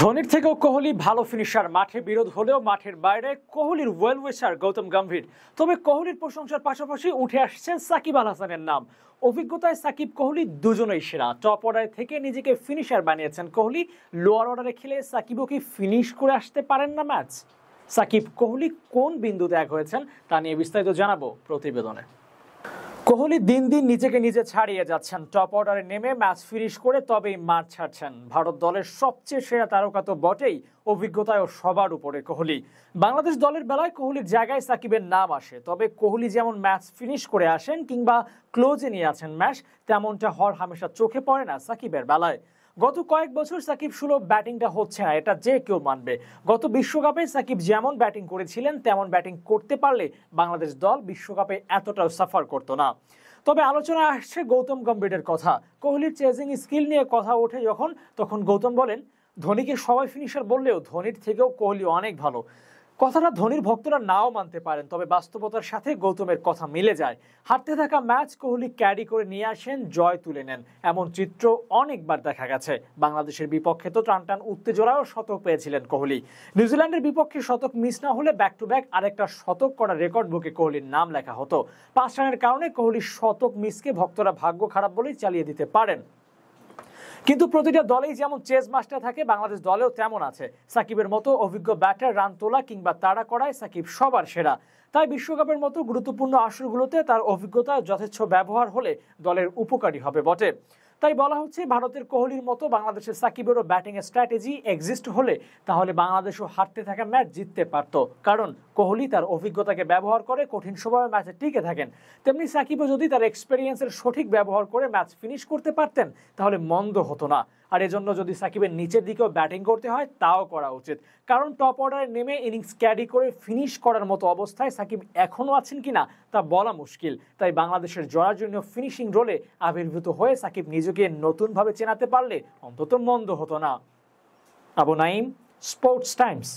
ধোনির থেকেও কোহলি ভালো ফিনিশার মাঠে বিরোধ হলেও মাঠের বাইরে কোহলির ওয়েল উইশার গৌতম গম্ভীর। তবে কোহলির প্রশংসার পাশাপাশি উঠে আসছেন সাকিব আল হাসানের নাম। অভিজ্ঞতায় সাকিব কোহলি দুজনেই সেরা। টপ অর্ডার থেকে নিজেকে ফিনিশার বানিয়েছেন কোহলি। লোয়ার অর্ডারে খেলে সাকিবও কি ফিনিশ করে আসতে পারেন না ম্যাচ সাকিব কোহলি কোন বিন্দুতে এক হয়েছেন তা নিয়ে বিস্তারিত জানাব প্রতিবেদনে। কোহলি দিন দিন নিজেকে নিজে ছাড়িয়ে যাচ্ছেন। টপ অর্ডারে নেমে ম্যাচ ফিনিশ করে তবেই মাঠ ছাড়ছেন। ভারত দলের সবচেয়ে সেরা তারকা তো বটেই অভিজ্ঞতায় সবার উপরে কোহলি। বাংলাদেশ দলের বেলায় কোহলির জায়গায় সাকিবের নাম আসে। তবে কোহলি যেমন ম্যাচ ফিনিশ করে আসেন কিংবা ক্লোজে নিয়ে আছেন ম্যাচ, তেমনটা হর হামেশা চোখে পড়ে না সাকিবের বেলায়। গত কয়েক বছর সাকিব সুলভ ব্যাটিংটা হচ্ছে না, এটা যে কেউ মানবে। গত বিশ্বকাপে সাকিব যেমন ব্যাটিং করেছিলেন, তেমন ব্যাটিং করতে পারলে বাংলাদেশ দল বিশ্বকাপে এতটাও সাফার করতো না। তবে আলোচনা আসছে গৌতম গম্ভীরের কথা। কোহলির চেজিং স্কিল নিয়ে কথা ওঠে যখন, তখন গৌতম বলেন, ধোনিকে সবাই ফিনিশার বললেও ধোনির থেকেও কোহলি অনেক ভালো। কথাটা ধোনির ভক্তরা নাও মানতে পারেন, তবে বাস্তবতার সাথে গৌতমের কথা মিলে যায়। হারতে থাকা ম্যাচ কোহলি ক্যারি করে নিয়ে আসেন, জয় তুলে নেন। এমন চিত্র অনেকবার দেখা গেছে। বাংলাদেশের বিপক্ষে তো টান টান উত্তেজনাও শতক পেয়েছিলেন কোহলি। নিউজিল্যান্ডের বিপক্ষে শতক মিস না হলে ব্যাক টু ব্যাক আরেকটা শতক করা রেকর্ড বুকে কোহলির নাম লেখা হতো। পাঁচ রানের কারণে কোহলির শতক মিসকে ভক্তরা ভাগ্য খারাপ বলেই চালিয়ে দিতে পারেন। কিন্তু প্রতিটা দলেই যেমন চেস মাস্টার থাকে, বাংলাদেশ দলেও তেমন আছে। সাকিবের মতো অভিজ্ঞ ব্যাটার রান তোলা কিংবা তাড়া করায় সাকিব সবার সেরা। তাই বিশ্বকাপের মতো গুরুত্বপূর্ণ আসরগুলোতে তার অভিজ্ঞতা যথেচ্ছ ব্যবহার হলে দলের উপকারী হবে বটে। তাই বলা হচ্ছে, ভারতের কোহলির মতো বাংলাদেশের সাকিবেরও ব্যাটিং স্ট্র্যাটেজি এক্সিস্ট হলে তাহলে বাংলাদেশও হারতে থাকা ম্যাচ জিততে পারত। কারণ কোহলি তার অভিজ্ঞতাকে ব্যবহার করে কঠিন সময়ে ম্যাচে টিকে থাকেন। তেমনি সাকিবও যদি তার এক্সপেরিয়েন্সের সঠিক ব্যবহার করে ম্যাচ ফিনিশ করতে পারতেন, তাহলে মন্দ হতো না। আর এজন্য যদি সাকিবের নিচের দিকেও ব্যাটিং করতে হয়, তাও করা উচিত। কারণ টপ অর্ডারে নেমে ইনিংস ক্যারি করে ফিনিশ করার মতো অবস্থায় সাকিব এখনও আছেন কি না তা বলা মুশকিল। তাই বাংলাদেশের জয়ার জন্য ফিনিশিং রোলে আবির্ভূত হয়ে সাকিব নিজেকে নতুনভাবে চেনাতে পারলে অন্তত মন্দ হতো না। Abu Naim sports times.